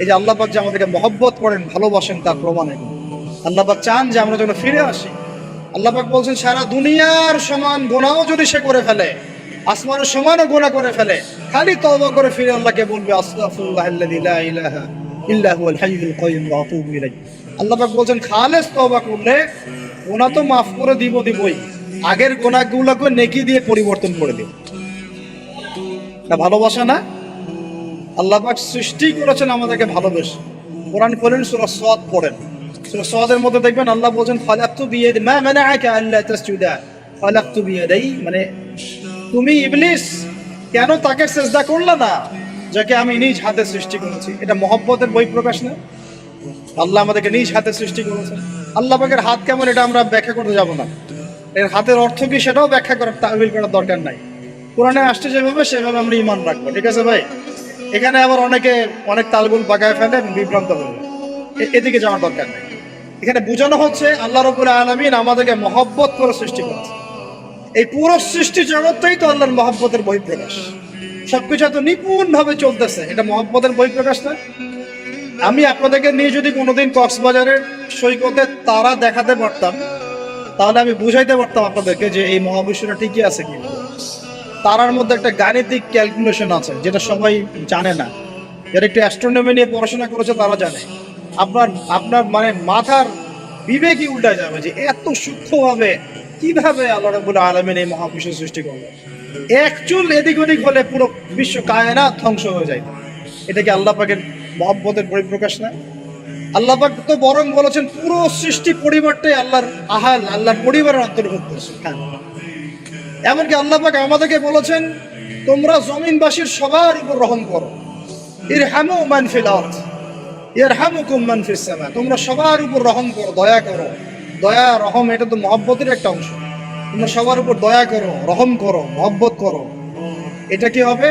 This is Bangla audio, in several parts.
এই যে আল্লাহ পাক যে আমাদেরকে মহব্বত করেন, ভালোবাসেন তার প্রমাণে। আল্লাহ পাক চান যে আমরা যেন ফিরে আসি। আল্লাহ পাক বলছেন, সারা দুনিয়ার সমান গোনাও যদি সে করে ফেলে, আসমানের সমানও গোনা করে ফেলে, খালি তওবা করে ফিরে আল্লাহকে বলবে ইলাহা আল্লাহ পাক বলছেন, খালেস তওবা করলে গোনা তো মাফ করে দিব দিবই। আগের গোনাগুলোকে নেকি দিয়ে পরিবর্তন করে দিব ভালোবাসা না? আল্লাহ পাক সৃষ্টি করেছেন আমাদেরকে ভালোবেসে। কোরআন খোলেন সূরা সাদ পড়েন। সূরা সাদের মধ্যে দেখবেন আল্লাহ বলছেন খালাকতু বিয়াদি মা মানাআকা আল্লা তাসজুদা। খালাকতু বিয়াদাই মানে তুমি ইবলিস, কেন তাকে সেজদা করলে না, যাকে আমি নিজ হাতে সৃষ্টি করেছি? এটা মহব্বতের বই প্রকাশ না? আল্লাহ আমাদেরকে নিজ হাতে সৃষ্টি করেছেন। আল্লাহ পাকের হাত কেমন, এটা আমরা ব্যাখ্যা করতে যাব না। এর হাতের অর্থ কি সেটাও ব্যাখ্যা করার তাহবিল করার দরকার নাই। কোরআনে আসছে যেভাবে, সেভাবে আমরা ইমান রাখব। ঠিক আছে ভাই? এখানে আবার অনেকে অনেক তালগুল পাকায় ফেলে বিভ্রান্ত হয়ে এদিকে যাওয়ার দরকার নেই। এখানে বোঝানো হচ্ছে আল্লাহ রবুল আলমিন আমাদেরকে মহব্বত করে সৃষ্টি করছে এই পুরো সৃষ্টি জগৎটাই তো আল্লাহর মহব্বতের বহিঃপ্রকাশ। সবকিছু এত নিপুণ ভাবে চলতেছে, এটা মহব্বতের বহিঃপ্রকাশ না? আমি আপনাদেরকে নিয়ে যদি কোনোদিন কক্সবাজারের সৈকতে তারা দেখাতে পারতাম, তাহলে আমি বুঝাইতে পারতাম আপনাদেরকে যে এই মহাবিশ্বটা ঠিকই আছে কি তারার মধ্যে একটা গাণিতিক ক্যালকুলেশন আছে, যেটা সবাই জানে না। যারা একটু অ্যাস্ট্রোনমি নিয়ে পড়াশোনা করেছে, তারা জানে। আপনার আপনার মানে মাথার বিবেকই উল্টা যাবে যে এত সূক্ষ্মভাবে কীভাবে আল্লাহ রাবুল আলমিন এই মহাবিশ্ব সৃষ্টি করবে এক চুল এদিক ওদিক হলে পুরো বিশ্ব কায়না ধ্বংস হয়ে যায়। এটা কি আল্লাহ পাকের মহব্বতের পরিপ্রকাশ না? আল্লাহ পাক তো বরং বলেছেন, পুরো সৃষ্টি পরিবারটাই আল্লাহর আহাল, আল্লাহর পরিবারের অন্তর্ভুক্ত। হ্যাঁ। এমনকি আল্লাহ পাক আমাদেরকে বলেছেন, তোমরা জমিনবাসীর সবার উপর রহম করো। ইরহামু মান ফিল আরদ, ইয়ারহামুকুম মান ফিস সামা। তোমরা সবার উপর রহম করো, দয়া করো। দয়া, রহম, এটা তো মহব্বতের একটা অংশ। তোমরা সবার উপর দয়া করো, রহম করো, মহব্বত করো। এটা কি হবে?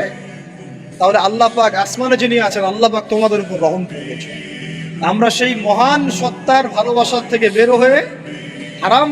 তাহলে আল্লাহ পাক, আসমানে যিনি আছেন, আল্লাহ পাক তোমাদের উপর রহম করবে আমরা সেই মহান সত্তার ভালোবাসার থেকে বের হয়ে হারাম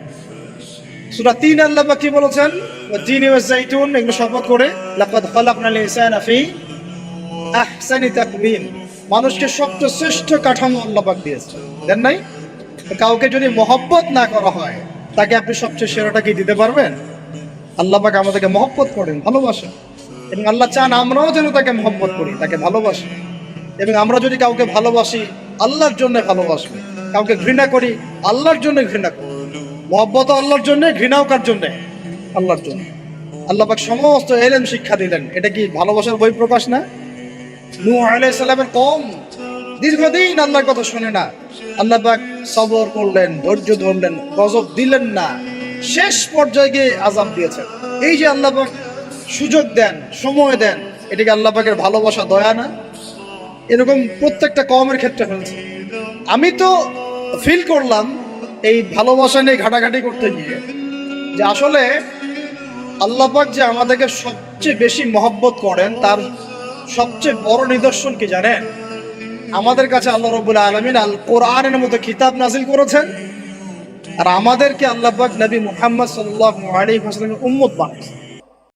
সূরা তিন আল্লাহ কি বলেছেন? তিন জাইতুন, এগুলো শপথ করে, লাকাদ খালাকনাল ইনসানা ফি আহসানি তাকবীম মানুষকে সবচেয়ে শ্রেষ্ঠ কাঠামো আল্লাহ পাক দেন নাই? কাউকে যদি মহব্বত না করা হয়, তাকে আপনি সবচেয়ে সেরাটা কি দিতে পারবেন? আল্লাহ পাক আমাদেরকে মহব্বত করেন, ভালোবাসেন। এবং আল্লাহ চান আমরাও যেন তাকে মহব্বত করি, তাকে ভালোবাসি। এবং আমরা যদি কাউকে ভালোবাসি, আল্লাহর জন্য ভালোবাসবো। কাউকে ঘৃণা করি, আল্লাহর জন্য ঘৃণা করি। মহব্বত আল্লাহর জন্য, ঘৃণাও কার জন্য? আল্লাহর জন্য। আল্লাহ পাক সমস্ত এলেম শিক্ষা দিলেন। এটা কি ভালোবাসার বই প্রকাশ না? নূহ আলাইহিস সালামের কম। দীর্ঘদিন আল্লাহর কথা শুনে না। আল্লাহ পাক সবর করলেন, ধৈর্য ধরলেন, গজব দিলেন না। শেষ পর্যায়ে গিয়ে আজাব দিয়েছেন। এই যে আল্লাহ পাক সুযোগ দেন, সময় দেন এটাকে আল্লাহ পাকের ভালোবাসা, দয়া না? এরকম প্রত্যেকটা কমের ক্ষেত্রে হয়েছে। আমি তো ফিল করলাম এই ভালোবাসা নিয়ে ঘাটাঘাটি করতে গিয়ে যে আসলে আল্লাপাক যে আমাদেরকে সবচেয়ে বেশি মহব্বত করেন, তার সবচেয়ে বড় নিদর্শন কি জানেন? আমাদের কাছে আল্লাহ রবুল আলমিন আল কোরআনের মতো খিতাব নাজিল করেছেন। আর আমাদেরকে আল্লাপাক নবী মুহাম্মদ সাল্লাহ আলী হাসলামের উম্মত বানিয়েছেন।